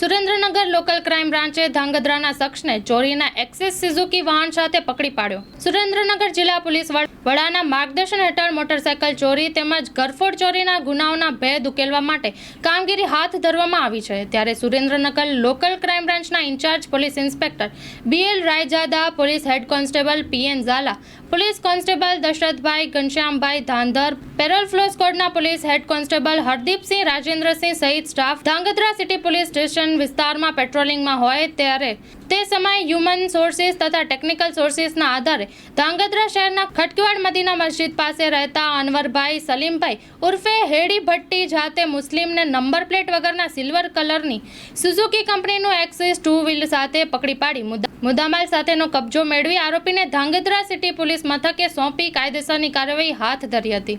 Surendranagar local crime બ્રાન્ચે ધાંગધ્રાના શખ્સને ચોરીના એક્સેસ સિઝુકી વાહન સાથે પકડી પાડ્યો. સુરેન્દ્રનગર જિલ્લા પોલીસ વડ- વડાના માર્ગદર્શન હેઠળ મોટરસાયકલ ચોરી તેમજ ઘરફોડ ચોરીના ગુનાઓના ભેદ ઉકેલવા માટે કામગીરી હાથ ધરવામાં આવી છે. ત્યારે સુરેન્દ્રનગર લોકલ ક્રાઇમ બ્રાન્ચના incharge police inspector BL Raijada, police head constable PN Zala, police constable Dashrathbhai Ghanshyambhai Dhandhar, parole furlough સ્કોડના police head constable Hardeepsinh Rajendrasinh સહિત staff Dhrangadhra city police station વિસ્તારમાં પેટ્રોલિંગમાં હોય ત્યારે તે સમયે હ્યુમન સોર્સિસ તથા technical સોર્સિસના આધારે ધાંગધ્રા શહેરના ખટકીવાડ મદીના મસ્જિદ પાસે રહેતા અનવરભાઈ સલીમભાઈ ઉર્ફે હેડી ભટ્ટી જાતે મુસ્લિમને નંબર પ્લેટ વગરના સિલ્વર કલરની સુઝુકી કંપનીનું એક્સિસ ટુ વ્હીલ સાથે પકડી પાડી. મુદ્દા- મુદ્દામાલ સાથેનો કબજો મેળવી આરોપીને ધાંગધ્રા સિટી પોલીસ મથકે સોંપી કાયદેસરની કાર્યવાહી હાથ ધરી હતી.